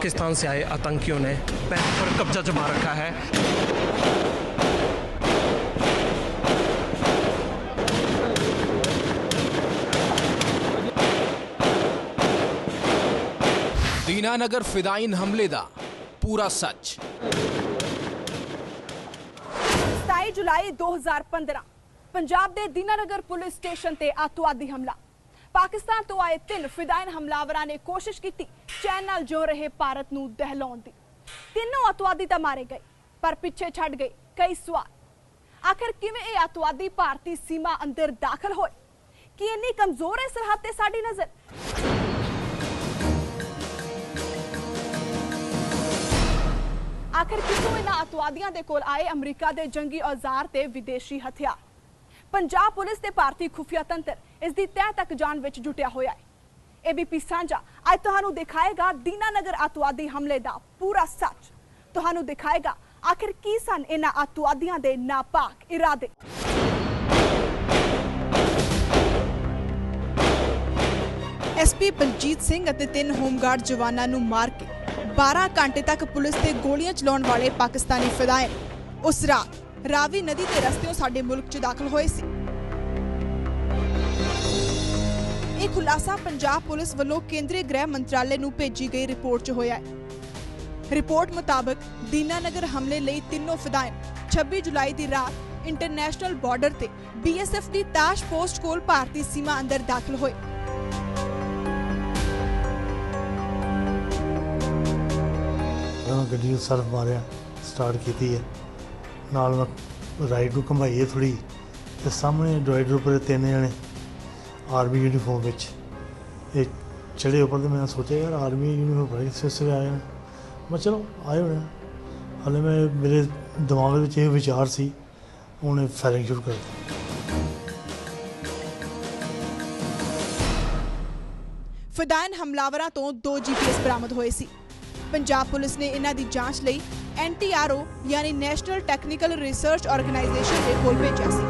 पाकिस्तान से आए आतंकियों ने पैर पर कब्जा जमा रखा है। दीनानगर फिदाइन हमले का पूरा सच। सताई जुलाई 2015 पंजाब के दीनानगर पुलिस स्टेशन से आतवादी हमला। ਪਾਕਿਸਤਾਨ ਤੋਂ ਆਏ ਤਿੰਨ ਫਿਦਾਇਨ ਹਮਲਾਵਰਾਂ ਨੇ ਕੋਸ਼ਿਸ਼ ਕੀਤੀ ਚੈਨ ਨਾਲ ਜੋ ਰਹੇ ਭਾਰਤ ਨੂੰ ਦਹਿਲਾਉਣ ਦੀ। ਤਿੰਨੋਂ ਆਤਵਾਦੀ ਤਾਂ ਮਾਰੇ ਗਏ, ਪਰ ਪਿੱਛੇ ਛੱਡ ਗਏ ਕਈ ਸਵਾਲ। ਆਖਰ ਕਿਵੇਂ ਇਹ ਆਤਵਾਦੀ ਭਾਰਤੀ ਸੀਮਾ ਅੰਦਰ ਦਾਖਲ ਹੋਏ? ਕਿ ਇੰਨੀ ਕਮਜ਼ੋਰ ਹੈ ਸਰਹੱਦ ਤੇ ਸਾਡੀ ਨਜ਼ਰ? ਆਖਰ ਕਿੱਥੋਂ ਇਹਨਾਂ ਅਤਵਾਦੀਆਂ ਦੇ ਕੋਲ ਆਏ ਅਮਰੀਕਾ ਦੇ ਜੰਗੀ ਔਜ਼ਾਰ ਤੇ ਵਿਦੇਸ਼ੀ ਹਥਿਆਰ? ਪੰਜਾਬ ਪੁਲਿਸ ਤੇ ਭਾਰਤੀ ਖੁਫੀਆ ਤੰਤਰ ਇਸ ਦੀ ਤਹਿ ਤੱਕ ਜਾਣ ਵਿੱਚ ਜੁਟਿਆ ਹੋਇਆ ਹੈ। ਏਬੀਪੀ ਸਾਂਝਾ ਅੱਜ ਤੁਹਾਨੂੰ ਦਿਖਾਏਗਾ ਦੀਨਾਨਗਰ ਅਤਵਾਦੀ ਹਮਲੇ ਦਾ ਪੂਰਾ ਸੱਚ ਤੁਹਾਨੂੰ ਦਿਖਾਏਗਾ ਆਖਿਰ ਕੀ ਸਨ ਇਹਨਾਂ ਅਤਵਾਦੀਆਂ ਦੇ ਨਾਪਾਕ ਇਰਾਦੇ। ਐਸਪੀ ਬਲਜੀਤ ਸਿੰਘ ਅਤੇ ਤਿੰਨ ਹੋਮਗਾਰਡ ਜਵਾਨਾਂ ਨੂੰ ਮਾਰ ਕੇ 12 ਘੰਟੇ ਤੱਕ ਪੁਲਿਸ ਤੇ ਗੋਲੀਆਂ ਚਲਾਉਣ ਵਾਲੇ ਪਾਕਿਸਤਾਨੀ ਫਿਦਾਇਨ ਉਸ ਰਾਤ ਰਾਵੀ ਨਦੀ ਦੇ ਰਸਤਿਓਂ ਸਾਡੇ ਮੁਲਕ 'ਚ ਦਾਖਲ ਹੋਏ ਸੀ। ਇਹ ਖੁਲਾਸਾ ਪੰਜਾਬ ਪੁਲਿਸ ਵੱਲੋਂ ਕੇਂਦਰੀ ਗ੍ਰਹਿ ਮੰਤਰਾਲੇ ਨੂੰ ਭੇਜੀ ਗਈ ਰਿਪੋਰਟ 'ਚ ਹੋਇਆ ਹੈ। ਰਿਪੋਰਟ ਮੁਤਾਬਕ ਦੀਨਾਨਗਰ ਹਮਲੇ ਲਈ ਤਿੰਨੋਂ ਫਿਦਾਇਨ 26 ਜੁਲਾਈ ਦੀ ਰਾਤ ਇੰਟਰਨੈਸ਼ਨਲ ਬਾਰਡਰ ਤੇ ਬੀਐਸਐਫ ਦੀ ਤਾਸ਼ ਪੋਸਟ ਕੋਲ ਭਾਰਤੀ ਸੀਮਾ ਅੰਦਰ ਦਾਖਲ ਹੋਏ। ਮੈਂ ਗੱਡੀ ਨੂੰ ਸਰਫ ਮਾਰਿਆ ਸਟਾਰਟ ਕੀਤੀ ਹੈ। ਨਾਲ ਰਾਈਡ ਨੂੰ ਘੁਮਾਈਏ ਥੋੜੀ ਤੇ ਸਾਹਮਣੇ ਡਿਵਾਈਡਰ ਉੱਪਰ ਤਿੰਨ ਜਣੇ ਆਰਮੀ ਯੂਨੀਫਾਰਮ ਵਿੱਚ। ਇਹ ਚੜੇ ਉੱਪਰ ਤੇ ਮੈਂ ਸੋਚਿਆ ਯਾਰ ਆਰਮੀ ਯੂਨੀਫਾਰਮ ਬੜੇ ਸਿਰ ਆਏ ਨੇ ਮੈਂ ਚਲੋ, ਆਏ ਹੋਣੇ ਆ। ਹਾਲੇ ਮੈਂ ਮੇਰੇ ਦਿਮਾਗ ਵਿੱਚ ਇਹ ਵਿਚਾਰ ਸੀ ਉਹਨੇ ਫਾਇਰਿੰਗ ਸ਼ੁਰੂ ਕਰ ਦਿੱਤੀ ਫਿਦਾਇਨ ਹਮਲਾਵਰਾਂ ਤੋਂ ਦੋ ਜੀਪੀਐਸ ਬਰਾਮਦ ਹੋਏ ਸੀ। ਪੰਜਾਬ ਪੁਲਿਸ ਨੇ ਇਹਨਾਂ ਦੀ ਜਾਂਚ ਲਈ ਐਨਟੀਆਰਓ ਯਾਨੀ ਨੈਸ਼ਨਲ ਟੈਕਨੀਕਲ ਰਿਸਰਚ ਆਰਗੇਨਾਈਜੇਸ਼ਨ ਦੇ ਕੋਲ ਭੇਜਿਆ ਸੀ।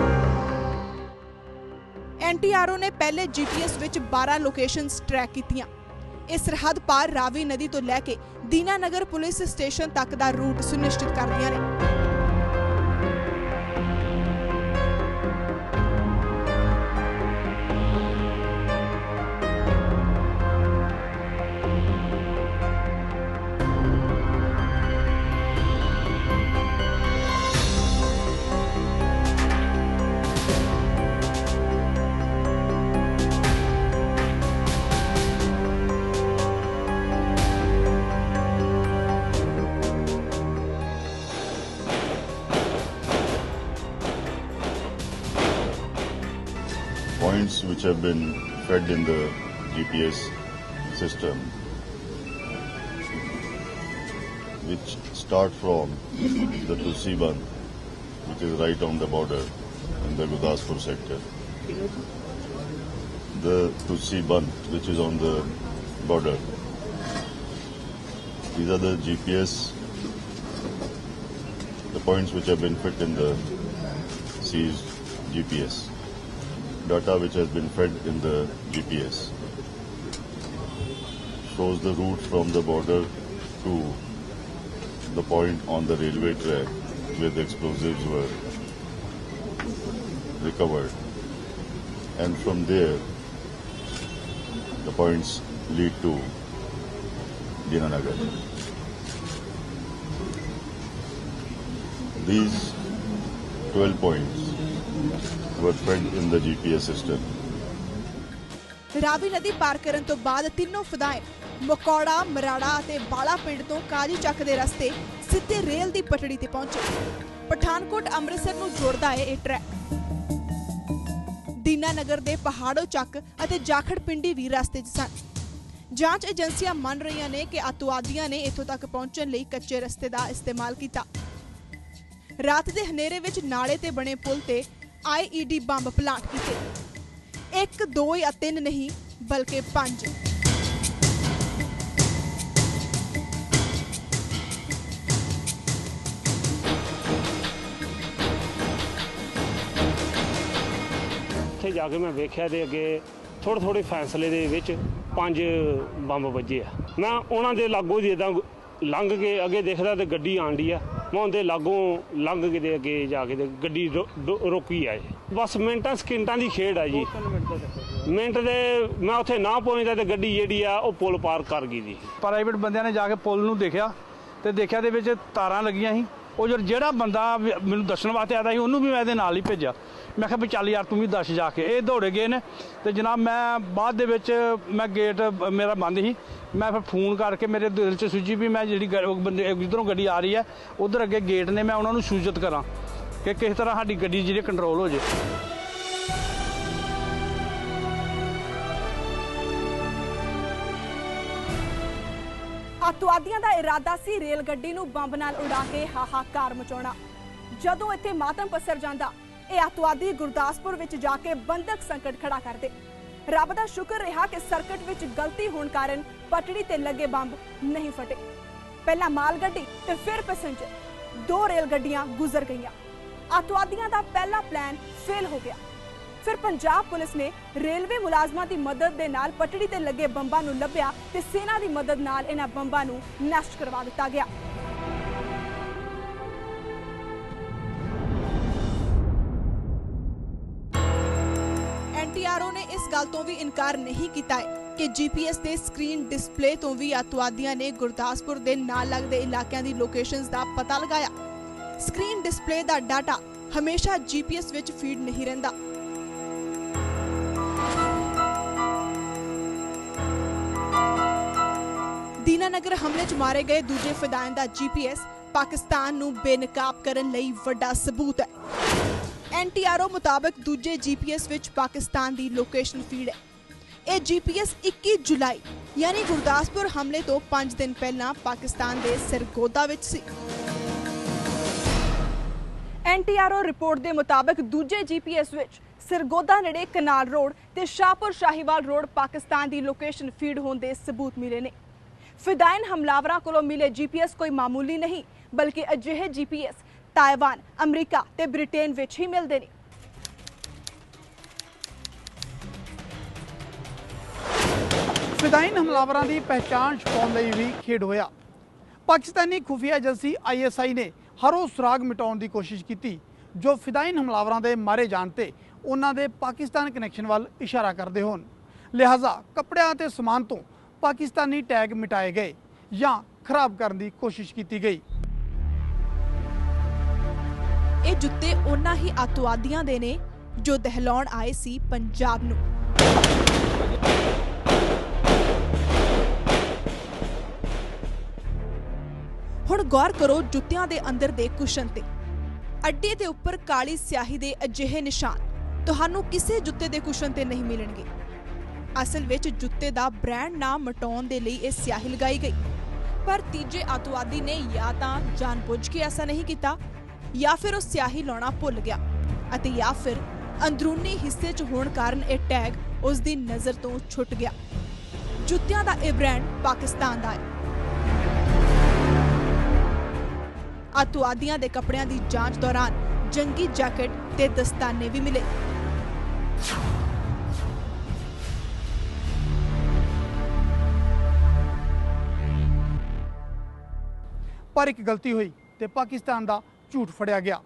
ਐਨਟੀਆਰਓ ਨੇ ਪਹਿਲੇ ਜੀਪੀਐਸ ਵਿੱਚ 12 ਲੋਕੇਸ਼ਨਸ ਟਰੈਕ ਕੀਤੀਆਂ। ਇਹ ਸਰਹੱਦ ਪਾਰ ਰਾਵੀ ਨਦੀ ਤੋਂ ਲੈ ਕੇ ਦੀਨਾਨਗਰ ਪੁਲਿਸ ਸਟੇਸ਼ਨ ਤੱਕ ਦਾ ਰੂਟ ਸੁਨਿਸ਼ਚਿਤ ਕਰਦੀਆਂ ਨੇ। Points which have been fed in the GPS system, which start from the Tusiban, which is right on the border in the Gurdaspur sector. The Tusiban, which is on the border. These are the GPS, the points which have been fit in the seized GPS data which has been fed in the GPS shows the route from the border to the point on the railway track where the explosives were recovered. And from there, the points lead to Dinanagar. These 12 points were fed in the GPS system. Ravi ਨਦੀ ਪਾਰ ਕਰਨ ਤੋਂ ਬਾਅਦ ਤਿੰਨੋਂ ਫਦਾਇਨ ਮਕੌੜਾ, ਮਰਾੜਾ ਅਤੇ ਬਾਲਾ ਪਿੰਡ ਤੋਂ ਕਾਜੀ ਚੱਕ ਦੇ ਰਸਤੇ ਸਿੱਧੇ ਰੇਲ ਦੀ ਪਟੜੀ ਤੇ ਪਹੁੰਚੇ। ਪਠਾਨਕੋਟ ਅੰਮ੍ਰਿਤਸਰ ਨੂੰ ਜੋੜਦਾ ਹੈ ਇਹ ਟਰੈਕ। ਦੀਨਾਨਗਰ ਦੇ ਪਹਾੜੋ ਚੱਕ ਅਤੇ ਜਾਖੜ ਪਿੰਡੀ ਵੀ ਰਸਤੇ 'ਚ ਸਨ। ਜਾਂਚ ਏਜੰਸੀਆਂ ਮੰਨ ਰਹੀਆਂ ਨੇ ਕਿ ਅਤਵਾਦੀਆਂ ਨੇ ਇੱਥੋਂ ਤੱਕ ਪਹੁੰਚਣ ਲਈ ਕੱਚੇ ਰਸਤੇ ਦਾ ਇਸਤੇਮਾਲ ਕੀਤਾ। ਰਾਤ ਦੇ ਹਨੇਰੇ ਵਿੱਚ ਨਾਲੇ ਤੇ ਬਣੇ ਪੁਲ ਤੇ ਆਈਈਡੀ ਬੰਬ ਪਲਾਂਟ ਕੀਤੇ। ਇੱਕ, ਦੋ ਜਾਂ ਤਿੰਨ ਨਹੀਂ, ਬਲਕਿ ਪੰਜ। ਉੱਥੇ ਜਾ ਕੇ ਮੈਂ ਵੇਖਿਆ ਦੇ ਅੱਗੇ ਥੋੜੇ ਥੋੜੇ ਫੈਸਲੇ ਦੇ ਵਿੱਚ ਪੰਜ ਬੰਬ ਵੱਜੇ ਆ। ਮੈਂ ਉਹਨਾਂ ਦੇ ਲਾਗੋਂ ਦੀ ਇਦਾਂ ਲੰਘ ਕੇ ਅੱਗੇ ਦੇਖਦਾ ਤੇ ਗੱਡੀ ਆਂਡੀ ਆ। ਮੈਂ ਉਹਦੇ ਲਾਗੋਂ ਲੰਘ ਕੇ ਦੇ ਅੱਗੇ ਜਾ ਕੇ ਤੇ ਗੱਡੀ ਰੋ- ਰੋਕੀ ਆ ਜੀ ਬਸ ਮਿੰਟਾਂ, ਸਕਿੰਟਾਂ ਦੀ ਖੇਡ ਆ ਜੀ। ਮਿੰਟ ਦੇ, ਮੈਂ ਉੱਥੇ ਨਾ ਪਹੁੰਚਦਾ ਤੇ ਗੱਡੀ ਜਿਹੜੀ ਆ, ਉਹ ਪੁਲ ਪਾਰ ਕਰ ਗਈ ਜੀ। ਪ੍ਰਾਈਵੇਟ ਬੰਦਿਆਂ ਨੇ ਜਾ ਕੇ ਪੁਲ ਨੂੰ ਦੇਖਿਆ ਤੇ ਦੇਖਿਆ ਦੇ ਵਿੱਚ ਤਾਰਾਂ ਲੱਗੀਆਂ ਸੀ। ਉਹ ਜਿਹੜਾ- ਜਿਹੜਾ ਬੰਦਾ ਮੈਨੂੰ ਦੱਸਣ ਵਾਸਤੇ ਆਦਾ ਸੀ, ਉਹਨੂੰ ਵੀ ਮੈਂ ਇਹਦੇ ਨਾਲ ਹੀ ਭੇਜਿਆ। ਮੈਂ ਕਿਹਾ ਵੀ ਚੱਲ ਯਾਰ ਤੂੰ ਵੀ ਦੱਸ ਜਾ ਕੇ। ਇਹ ਦੌੜੇ ਗਏ ਨੇ ਤੇ ਜਨਾਬ ਮੈਂ ਬਾਅਦ ਦੇ ਵਿੱਚ ਮੈਂ ਗੇਟ ਮੇਰਾ ਬੰਦ ਸੀ। ਮੈਂ ਫਿਰ ਫੋਨ ਕਰਕੇ ਮੇਰੇ ਦਿਲ 'ਚ ਸੁਝੀ ਵੀ ਮੈਂ ਜਿਹੜੀ ਗ- ਬੰਦੇ ਜਿੱਧਰੋਂ ਗੱਡੀ ਆ ਰਹੀ ਹੈ, ਉਧਰ ਅੱਗੇ ਗੇਟ ਨੇ ਮੈਂ ਉਹਨਾਂ ਨੂੰ ਸੂਚਿਤ ਕਰਾਂ ਕਿ ਕਿਸ ਤਰ੍ਹਾਂ ਸਾਡੀ ਗੱਡੀ ਜਿਹੜੀ ਕੰਟਰੋਲ ਹੋ ਜੇ। ਅੱਤਵਾਦੀਆਂ ਦਾ ਇਰਾਦਾ ਸੀ ਰੇਲ ਗੱਡੀ ਨੂੰ ਬੰਬ ਨਾਲ ਉਡਾ ਕੇ ਹਾਹਾਕਾਰ ਮਚਾਉਣਾ। ਜਦੋਂ ਇੱਥੇ ਮਾਤਮ ਪਸਰ ਜਾਂਦਾ, ਇਹ ਅੱਤਵਾਦੀ ਗੁਰਦਾਸਪੁਰ ਵਿੱਚ ਜਾ ਕੇ ਬੰਦਕ ਸੰਕਟ ਖੜਾ ਕਰਦੇ। ਰੱਬ ਦਾ ਸ਼ੁਕਰ ਰਿਹਾ ਕਿ ਸਰਕਟ ਵਿੱਚ ਗਲਤੀ ਹੋਣ ਕਾਰਨ ਪਟੜੀ ਤੇ ਲੱਗੇ ਬੰਬ ਨਹੀਂ ਫਟੇ। ਪਹਿਲਾਂ ਮਾਲ ਗੱਡੀ ਤੇ ਫਿਰ ਪੈਸੇਂਜਰ। ਦੋ ਰੇਲ ਗੱਡੀਆਂ ਗੁਜ਼ਰ ਗਈਆਂ। ਅੱਤਵਾਦੀਆਂ ਦਾ ਪਹਿਲਾ ਪਲਾਨ ਫੇਲ ਹੋ ਗਿਆ। ਫਿਰ ਪੰਜਾਬ ਪੁਲਿਸ ਨੇ ਰੇਲਵੇ ਮੁਲਾਜ਼ਮਾਂ ਦੀ ਮਦਦ ਦੇ ਨਾਲ ਪਟੜੀ ਤੇ ਲੱਗੇ ਬੰਬਾਂ ਨੂੰ ਲੱਭਿਆ ਤੇ ਸੈਨਾ ਦੀ ਮਦਦ ਨਾਲ ਇਹਨਾਂ ਬੰਬਾਂ ਨੂੰ ਨਸ਼ਟ ਕਰਵਾ ਦਿੱਤਾ ਗਿਆ। ਐਨਟੀਆਰਓ ਨੇ ਇਸ ਗੱਲ ਤੋਂ ਵੀ ਇਨਕਾਰ ਨਹੀਂ ਕੀਤਾ ਹੈ ਕਿ ਜੀਪੀਐਸ ਦੇ ਸਕਰੀਨ ਡਿਸਪਲੇ ਤੋਂ ਵੀ ਅੱਤਵਾਦੀਆਂ ਨੇ ਗੁਰਦਾਸਪੁਰ ਦੇ ਨਾਲ ਲੱਗਦੇ ਇਲਾਕਿਆਂ ਦੀ ਲੋਕੇਸ਼ਨਸ ਦਾ ਪਤਾ ਲਗਾਇਆ। ਸਕਰੀਨ ਡਿਸਪਲੇ ਦਾ ਡਾਟਾ ਹਮੇਸ਼ਾ ਜੀਪੀਐਸ ਵਿੱਚ ਫੀਡ ਨਹੀਂ ਰਹਿੰਦਾ। ਦੀਨਾਨਗਰ ਹਮਲੇ 'ਚ ਮਾਰੇ ਗਏ ਦੂਜੇ ਫਿਦਾਇਨ ਦਾ ਜੀਪੀਐਸ ਪਾਕਿਸਤਾਨ ਨੂੰ ਬੇਨਕਾਬ ਕਰਨ ਲਈ ਵੱਡਾ ਸਬੂਤ ਹੈ। ਐਨਟੀਆਰਓ ਮੁਤਾਬਕ ਦੂਜੇ ਜੀਪੀਐਸ ਵਿੱਚ ਪਾਕਿਸਤਾਨ ਦੀ ਲੋਕੇਸ਼ਨ ਫੀਡ ਹੈ। ਇਹ ਜੀਪੀਐਸ 21 ਜੁਲਾਈ, ਯਾਨੀ ਗੁਰਦਾਸਪੁਰ ਹਮਲੇ ਤੋਂ 5 ਦਿਨ ਪਹਿਲਾਂ ਪਾਕਿਸਤਾਨ ਦੇ ਸਰਗੋਦਾ ਵਿੱਚ ਸੀ। ਐਨਟੀਆਰਓ ਰਿਪੋਰਟ ਦੇ ਮੁਤਾਬਕ ਦੂਜੇ ਜੀਪੀਐਸ ਵਿੱਚ ਸਰਗੋਦਾ ਨੇੜੇ ਕਨਾਲ ਰੋਡ ਤੇ ਸ਼ਾਹਪੁਰ ਸ਼ਾਹੀਵਾਲ ਰੋਡ ਪਾਕਿਸਤਾਨ ਦੀ ਲੋਕੇਸ਼ਨ ਫੀਡ ਹੋਣ ਦੇ ਸਬੂਤ ਮਿਲੇ ਨੇ। ਫਿਦਾਇਨ ਹਮਲਾਵਰਾਂ ਕੋਲੋਂ ਮਿਲੇ ਜੀਪੀਐਸ ਕੋਈ ਮਾਮੂਲੀ ਨਹੀਂ ਬਲਕਿ ਅਜਿਹੇ ਜੀਪੀਐਸ ਤਾਇਵਾਨ ਅਮਰੀਕਾ ਤੇ ਬ੍ਰਿਟੇਨ ਵਿੱਚ ਹੀ ਮਿਲਦੇ ਨੇ ਫਿਦਾਈਨ ਹਮਲਾਵਰਾਂ ਦੀ ਪਹਿਚਾਣ ਛੁਪਾਉਣ ਲਈ ਵੀ ਖੇਡ ਹੋਇਆ ਪਾਕਿਸਤਾਨੀ ਖੁਫੀਆ ਏਜੰਸੀ ਆਈਐਸਆਈ ਨੇ ਹਰ ਉਹ ਸੁਰਾਗ ਮਿਟਾਉਣ ਦੀ ਕੋਸ਼ਿਸ਼ ਕੀਤੀ ਜੋ ਫਿਦਾਇਨ ਹਮਲਾਵਰਾਂ ਦੇ ਮਾਰੇ ਜਾਣ ਤੇ ਉਹਨਾਂ ਦੇ ਪਾਕਿਸਤਾਨ ਕਨੈਕਸ਼ਨ ਵੱਲ ਇਸ਼ਾਰਾ ਕਰਦੇ ਹੋਣ ਲਿਹਾਜ਼ਾ ਕੱਪੜਿਆਂ ਤੇ ਸਮਾਨ ਤੋਂ ਪਾਕਿਸਤਾਨੀ ਟੈਗ ਮਿਟਾਏ ਗਏ ਜਾਂ ਖਰਾਬ ਕਰਨ ਦੀ ਕੋਸ਼ਿਸ਼ ਕੀਤੀ ਗਈ। ਇਹ ਜੁੱਤੇ ਉਹਨਾਂ ਹੀ ਅੱਤਵਾਦੀਆਂ ਦੇ ਨੇ ਜੋ ਦਹਿਲਾਉਣ ਆਏ ਸੀ ਪੰਜਾਬ ਨੂੰ। ਹੁਣ ਗੌਰ ਕਰੋ ਜੁੱਤਿਆਂ ਦੇ ਅੰਦਰ ਦੇ ਕੁਸ਼ਨ ਤੇ। ਅੱਡੇ ਦੇ ਉੱਪਰ ਕਾਲੀ ਸਿਆਹੀ ਦੇ ਅਜਿਹੇ ਨਿਸ਼ਾਨ। ਤੁਹਾਨੂੰ ਕਿਸੇ ਜੁੱਤੇ ਦੇ ਕੁਸ਼ਨ ਤੇ ਨਹੀਂ ਮਿਲਣਗੇ। ਅਸਲ ਵਿੱਚ ਜੁੱਤੇ ਦਾ ਬ੍ਰਾਂਡ ਨਾਮ ਮਟਾਉਣ ਦੇ ਲਈ ਇਹ ਸਿਆਹੀ ਲਗਾਈ ਗਈ। ਪਰ ਤੀਜੇ ਅੱਤਵਾਦੀ ਨੇ ਜਾਂ ਤਾਂ ਜਾਣਬੁੱਝ ਕੇ ਐਸਾ ਨਹੀਂ ਕੀਤਾ, ਜਾਂ ਫਿਰ ਉਹ ਸਿਆਹੀ ਲਾਉਣਾ ਭੁੱਲ ਗਿਆ ਅਤੇ ਜਾਂ ਫਿਰ ਅੰਦਰੂਨੀ ਹਿੱਸੇ 'ਚ ਹੋਣ ਕਾਰਨ ਇਹ ਟੈਗ ਉਸ ਦੀ ਨਜ਼ਰ ਤੋਂ ਛੁੱਟ ਗਿਆ। ਜੁੱਤਿਆਂ ਦਾ ਇਹ ਬ੍ਰਾਂਡ ਪਾਕਿਸਤਾਨ ਦਾ ਹੈ। ਅੱਤਵਾਦੀਆਂ ਦੇ ਕੱਪੜਿਆਂ ਦੀ ਜਾਂਚ ਦੌਰਾਨ ਜੰਗੀ ਜੈਕਟ ਤੇ ਦਸਤਾਨੇ ਵੀ ਮਿਲੇ। ਪਰ ਇੱਕ ਗਲਤੀ ਹੋਈ ਤੇ ਪਾਕਿਸਤਾਨ ਦਾ ਝੂਠ ਫੜਿਆ ਗਿਆ।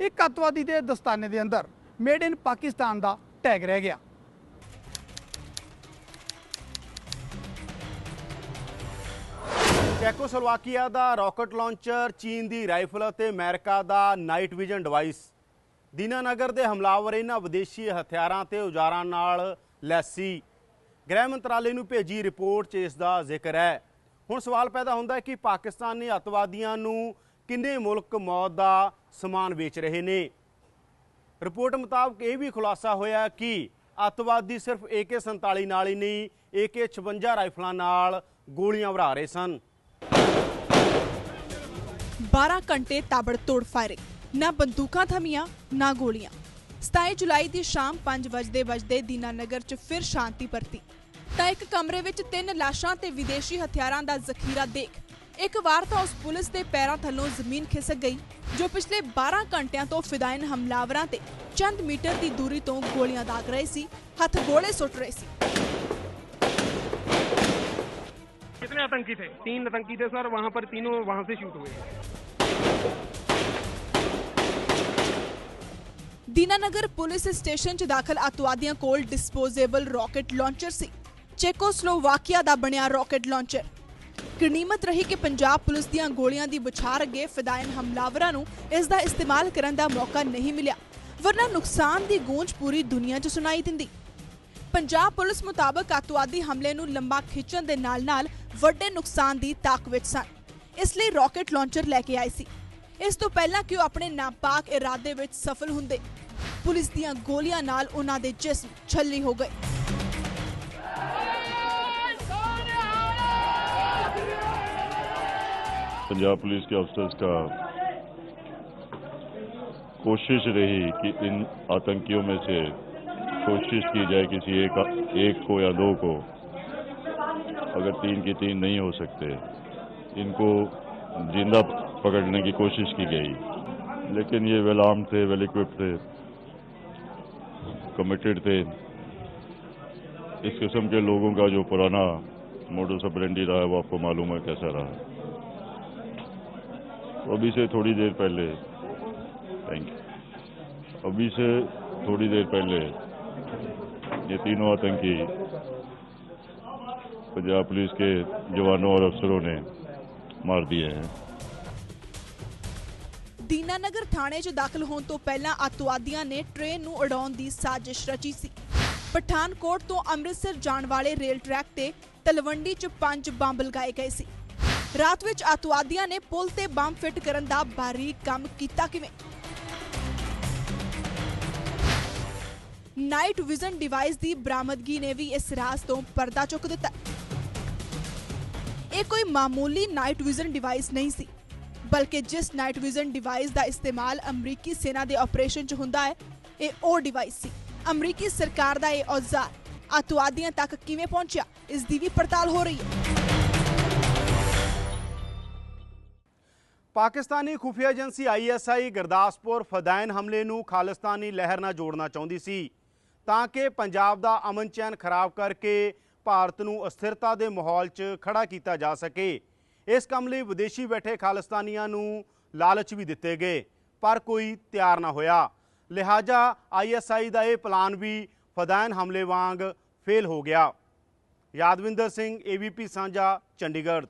ਇੱਕ ਅੱਤਵਾਦੀ ਦੇ ਦਸਤਾਨੇ ਦੇ ਅੰਦਰ ਮੇਡ ਇਨ ਪਾਕਿਸਤਾਨ ਦਾ ਟੈਗ ਰਹਿ ਗਿਆ। ਚੈਕੋਸਲੋਵਾਕੀਆ ਦਾ ਰਾਕਟ ਲਾਂਚਰ ਚੀਨ ਦੀ ਰਾਈਫਲ ਅਤੇ ਅਮਰੀਕਾ ਦਾ ਨਾਈਟ ਵਿਜ਼ਨ ਡਿਵਾਈਸ। ਦੀਨਾਨਗਰ ਦੇ ਹਮਲਾਵਰ ਇਹਨਾਂ ਵਿਦੇਸ਼ੀ ਹਥਿਆਰਾਂ ਤੇ ਔਜ਼ਾਰਾਂ ਨਾਲ ਲੈਸੀ। ਗ੍ਰਹਿ ਮੰਤਰਾਲੇ ਨੂੰ ਭੇਜੀ ਰਿਪੋਰਟ 'ਚ ਇਸ ਦਾ ਜ਼ਿਕਰ ਹੈ। ਹੁਣ ਸਵਾਲ ਪੈਦਾ ਹੁੰਦਾ ਹੈ ਕਿ ਪਾਕਿਸਤਾਨੀ ਅੱਤਵਾਦੀਆਂ ਨੂੰ ਕਿੰਨੇ ਮੁਲਕ ਮੌਤ ਦਾ ਸਮਾਨ ਵੇਚ ਰਹੇ ਨੇ? ਰਿਪੋਰਟ ਮੁਤਾਬਕ ਇਹ ਵੀ ਖੁਲਾਸਾ ਹੋਇਆ ਕਿ ਅੱਤਵਾਦੀ ਸਿਰਫ AK47 ਨਾਲ ਹੀ ਨਹੀਂ AK56 ਰਾਈਫਲਾਂ ਨਾਲ ਗੋਲੀਆਂ ਵਰਾ ਰਹੇ ਸਨ। 12 ਘੰਟੇ ਤਾਬੜਤੋੜ ਫਾਇਰਿੰਗ। ਨਾ ਬੰਦੂਕਾਂ ਥਮੀਆਂ, ਨਾ ਗੋਲੀਆਂ। 27 ਜੁਲਾਈ ਦੀ ਸ਼ਾਮ 5 ਵਜਦੇ ਵਜਦੇ ਦੀਨਾਨਗਰ 'ਚ ਫਿਰ ਸ਼ਾਂਤੀ ਪਰਤੀ। ਤਾਂ ਇੱਕ ਕਮਰੇ ਵਿੱਚ ਤਿੰਨ ਲਾਸ਼ਾਂ ਤੇ ਵਿਦੇਸ਼ੀ ਹਥਿਆਰਾਂ ਦਾ ਜ਼ਖੀਰਾ ਦੇਖ ਇੱਕ ਵਾਰ ਤਾਂ ਉਸ ਪੁਲਿਸ ਦੇ ਪੈਰਾਂ ਥੱਲੋਂ ਜ਼ਮੀਨ ਖਿਸਕ ਗਈ ਜੋ ਪਿਛਲੇ 12 ਘੰਟਿਆਂ ਤੋਂ ਫਿਦਾਇਨ ਹਮਲਾਵਰਾਂ ਤੇ ਚੰਦ ਮੀਟਰ ਦੀ ਦੂਰੀ ਤੋਂ ਗੋਲੀਆਂ ਦਾਗ ਰਹੇ ਸੀ ਹੱਥ ਗੋਲੇ ਸੁੱਟ ਰਹੇ ਸੀ कितने आतंकी थे तीन आतंकी थे सर वहाँ पर तीनों वहाँ से शूट हुए ਦੀਨਾਨਗਰ ਪੁਲਿਸ ਸਟੇਸ਼ਨ 'ਚ ਦਾਖਲ ਅਤਵਾਦੀਆਂ ਕੋਲ ਡਿਸਪੋਜ਼ੇਬਲ ਰਾਕਟ ਲਾਂਚਰ ਸੀ ਚੈਕੋਸਲੋਵਾਕੀਆ ਦਾ ਬਣਿਆ ਰਾਕਟ ਲਾਂਚਰ। ਗਨੀਮਤ ਰਹੀ ਕਿ ਪੰਜਾਬ ਪੁਲਿਸ ਦੀਆਂ ਗੋਲੀਆਂ ਦੀ ਬੁਛਾਰ ਅੱਗੇ ਫਿਦਾਇਨ ਹਮਲਾਵਰਾਂ ਨੂੰ ਇਸ ਦਾ ਇਸਤੇਮਾਲ ਕਰਨ ਦਾ ਮੌਕਾ ਨਹੀਂ ਮਿਲਿਆ, ਵਰਨਾ ਨੁਕਸਾਨ ਦੀ ਗੂੰਜ ਪੂਰੀ ਦੁਨੀਆ 'ਚ ਸੁਣਾਈ ਦਿੰਦੀ। ਪੰਜਾਬ ਪੁਲਿਸ ਮੁਤਾਬਕ ਅਤਵਾਦੀ ਹਮਲੇ ਨੂੰ ਲੰਬਾ ਖਿੱਚਣ ਦੇ ਨਾਲ-ਨਾਲ ਵੱਡੇ ਨੁਕਸਾਨ ਦੀ ਤਾਕ ਵਿੱਚ ਸਨ। ਇਸ ਲਈ ਰਾਕਟ ਲਾਂਚਰ ਲੈ ਕੇ ਆਏ ਸੀ। ਇਸ ਤੋਂ ਪਹਿਲਾਂ ਕਿ ਉਹ ਆਪਣੇ ਨਾਪਾਕ ਇਰਾਦੇ ਵਿੱਚ ਸਫਲ ਹੁੰਦੇ। ਪੁਲਿਸ ਦੀਆਂ ਗੋਲੀਆਂ ਨਾਲ ਉਹਨਾਂ ਦੇ ਜਿਸਮ ਛੱਲੀ ਹੋ ਗਏ। पंजाब पुलिस के अफसर्स का कोशिश रही कि इन आतंकियों में से कोशिश की जाए किसी एक एक को या दो को। अगर तीन की तीन नहीं हो सकते, इनको ज़िंदा पकड़ने की कोशिश की गई। लेकिन ये वेल आर्म थे, वेल इक्विप्ड थे, कमिटेड थे। इस किस्म के लोगों का जो पुराना मोडस ऑपरेंडी रहा है, वो आपको मालूम है कैसा रहा। है अभी से थोड़ी देर पहले थैंक यू अभी से थोड़ी देर पहले ये तीनों आतंकी पंजाब पुलिस के जवानों और अफसरों ने मार दिए हैं ਦੀਨਾਨਗਰ ਥਾਣੇ 'ਚ ਦਾਖਲ ਹੋਣ ਤੋਂ ਪਹਿਲਾਂ ਅਤਵਾਦੀਆਂ ਨੇ ਟ੍ਰੇਨ ਨੂੰ ਉਡਾਉਣ ਦੀ ਸਾਜ਼ਿਸ਼ ਰਚੀ ਸੀ ਪਠਾਨਕੋਟ ਤੋਂ ਅੰਮ੍ਰਿਤਸਰ ਜਾਣ ਵਾਲੇ ਰੇਲ ਟਰੈਕ ਤੇ ਤਲਵੰਡੀ 'ਚ ਪੰਜ ਬੰਬ ਲਗਾਏ ਗਏ ਸੀ ਰਾਤ ਵਿੱਚ ਅਤਵਾਦੀਆਂ ਨੇ ਪੁਲ ਤੇ ਬੰਬ ਫਿੱਟ ਕਰਨ ਦਾ ਬਾਰੀਕ ਕੰਮ ਕੀਤਾ ਕਿਵੇਂ? ਨਾਈਟ ਵਿਜ਼ਨ ਡਿਵਾਈਸ ਦੀ ਬਰਾਮਦਗੀ ਨੇ ਵੀ ਇਸ ਰਾਜ਼ ਤੋਂ ਪਰਦਾ ਚੁੱਕ ਦਿੱਤਾ। ਇਹ ਕੋਈ ਮਾਮੂਲੀ ਨਾਈਟ ਵਿਜ਼ਨ ਡਿਵਾਈਸ ਨਹੀਂ ਸੀ, ਬਲਕਿ ਜਿਸ ਨਾਈਟ ਵਿਜ਼ਨ ਡਿਵਾਈਸ ਦਾ ਇਸਤੇਮਾਲ ਅਮਰੀਕੀ ਸੈਨਾ ਦੇ ਆਪਰੇਸ਼ਨ 'ਚ ਹੁੰਦਾ ਹੈ, ਇਹ ਉਹ ਡਿਵਾਈਸ ਸੀ। ਅਮਰੀਕੀ ਸਰਕਾਰ ਦਾ ਇਹ ਔਜ਼ਾਰ ਅਤਵਾਦੀਆਂ ਤੱਕ ਕਿਵੇਂ ਪਹੁੰਚਿਆ, ਇਸ ਦੀ ਵੀ ਪੜਤਾਲ ਹੋ ਰਹੀ ਹੈ। ਪਾਕਿਸਤਾਨੀ ਖੁਫੀਆ ਏਜੰਸੀ ਆਈਐਸਆਈ ਗੁਰਦਾਸਪੁਰ ਫਦਾਇਨ ਹਮਲੇ ਨੂੰ ਖਾਲਿਸਤਾਨੀ ਲਹਿਰ ਨਾਲ ਜੋੜਨਾ ਚਾਹੁੰਦੀ ਸੀ ਤਾਂ ਕਿ ਪੰਜਾਬ ਦਾ ਅਮਨ ਚੈਨ ਖਰਾਬ ਕਰਕੇ ਭਾਰਤ ਨੂੰ ਅਸਥਿਰਤਾ ਦੇ ਮਾਹੌਲ 'ਚ ਖੜਾ ਕੀਤਾ ਜਾ ਸਕੇ। ਇਸ ਕੰਮ ਲਈ ਵਿਦੇਸ਼ੀ ਬੈਠੇ ਖਾਲਿਸਤਾਨੀਆਂ ਨੂੰ ਲਾਲਚ ਵੀ ਦਿੱਤੇ ਗਏ, ਪਰ ਕੋਈ ਤਿਆਰ ਨਾ ਹੋਇਆ। ਲਿਹਾਜ਼ਾ ਆਈਐਸਆਈ ਦਾ ਇਹ ਪਲਾਨ ਵੀ ਫਦਾਇਨ ਹਮਲੇ ਵਾਂਗ ਫੇਲ ਹੋ ਗਿਆ। ਯਾਦਵਿੰਦਰ ਸਿੰਘ ਏਬੀਪੀ ਸਾਂਝਾ, ਚੰਡੀਗੜ੍ਹ।